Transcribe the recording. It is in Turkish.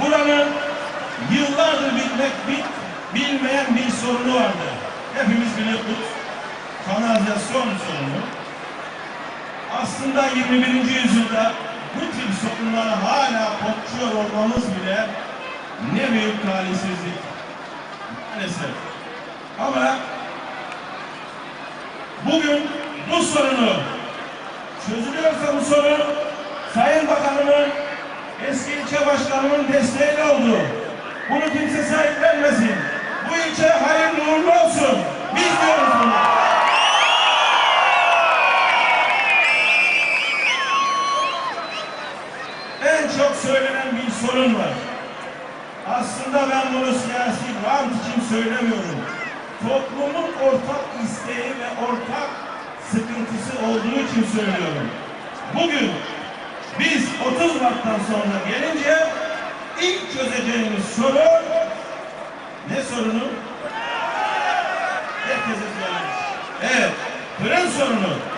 Buranın yıllardır bilmek, bil, bilmeyen bir sorunu vardı. Hepimiz biliyorduk. Kanalizasyon sorunu. Aslında 21. yüzyılda bu tip sorunlara hala korkuyor olmamız bile ne büyük talihsizlik. Maalesef. Ama bugün bu sorunu çözülüyorsa bu sorun eski ilçe başkanımın desteğiyle oldu. Bunu kimse sahiplenmesin. Bu ilçe hayırlı uğurlu olsun. Biz diyoruz bunu. En çok söylenen bir sorun var. Aslında ben bunu siyasi rant için söylemiyorum. Toplumun ortak isteği ve ortak sıkıntısı olduğu için söylüyorum. Bugün biz 30 Mart'tan sonra gelince ilk çözeceğimiz sorun ne sorunu? Herkese söylemiş. Evet, fırın sorunu.